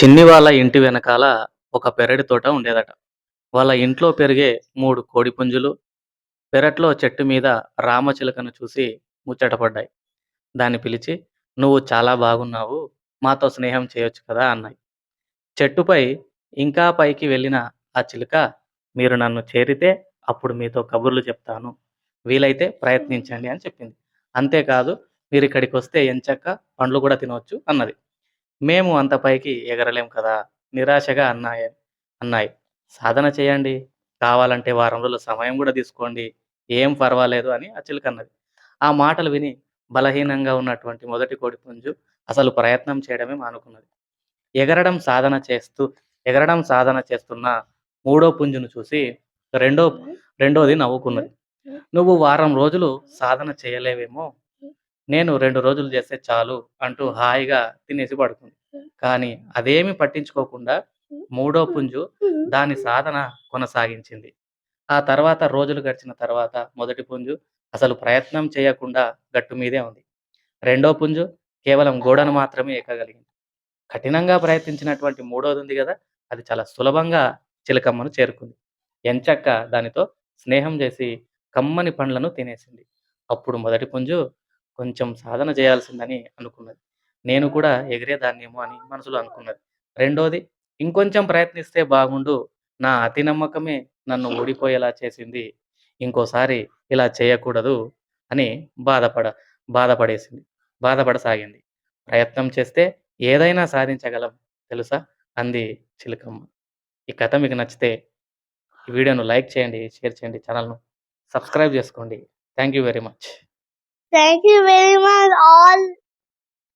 చిన్ని వాళ్ళ ఇంటి వెనకాల ఒక పెరటి తోట ఉండేదట. వాళ్ళ ఇంట్లో పెరిగే మూడు కోడిపుంజులు పెరట్లో చెట్టు మీద రామచిలుకను చూసి ముచ్చటపడ్డాయి. దాన్ని పిలిచి "నువ్వు చాలా బాగున్నావు. మాతో స్నేహం చేయొచ్చు కదా" అన్నాయి. చెట్టుపై ఇంకా పైకి వెళ్ళిన ఆ చిలుక "మీరు నన్ను చేరితే అప్పుడు మీతో కబుర్లు చెప్తాను. వీలైతే ప్రయత్నించండి" అని చెప్పింది. అంతేకాదు "మీరిక్కడికొస్తే ఎంచక్కా పండ్లు కూడా తినవచ్చు అన్నది. "మేము అంత పైకి ఎగరలేం కదా" నిరాశగా అన్నాయి అన్నాయి. "సాధన చేయండి. కావాలంటే వారం రోజులు సమయం కూడా తీసుకోండి. ఏం పర్వాలేదు" అని ఆ చిలుక అన్నది. ఆ మాటలు విని బలహీనంగా ఉన్నటువంటి మొదటి కోడిపుంజు అసలు ప్రయత్నం చేయడమే మానుకున్నది. ఎగరడం సాధన చేస్తూ ఎగరడం సాధన చేస్తున్న మూడో పుంజును చూసి రెండో రెండోది నవ్వుకున్నది. "నువ్వు వారం రోజులు సాధన చేయలేవేమో. నేను రెండు రోజులు చేస్తే చాలు" అంటూ హాయిగా తినేసి పడుకుంది. కానీ అదేమి పట్టించుకోకుండా మూడో పుంజు దాని సాధన కొనసాగించింది. ఆ తర్వాత రోజులు గడిచిన తర్వాత మొదటి పుంజు అసలు ప్రయత్నం చేయకుండా గట్టు మీదే ఉంది. రెండో పుంజు కేవలం గోడను మాత్రమే ఎక్కగలిగింది. కఠినంగా ప్రయత్నించినటువంటి మూడోది ఉంది కదా అది చాలా సులభంగా చిలకమ్మను చేరుకుంది. ఎంచక్కా దానితో స్నేహం చేసి కమ్మని పండ్లను తినేసింది. అప్పుడు మొదటి పుంజు కొంచెం సాధన చేయాల్సిందని అనుకున్నది. నేను కూడా ఎగిరేదాన్నేమో అని మనసులో అనుకున్నది. రెండోది ఇంకొంచెం ప్రయత్నిస్తే బాగుండు. నా అతి నమ్మకమే నన్ను ఓడిపోయేలా చేసింది. ఇంకోసారి ఇలా చేయకూడదు అని బాధపడ బాధపడేసింది. బాధపడసాగింది. ప్రయత్నం చేస్తే ఏదైనా సాధించగలం తెలుసా? అంది చిలకమ్మ ఈ కథ మీకు నచ్చితే ఈ వీడియోను లైక్ చేయండి, షేర్ చేయండి, ఛానల్‌ను సబ్స్క్రైబ్ చేసుకోండి. Thank you very much. Thank you very much all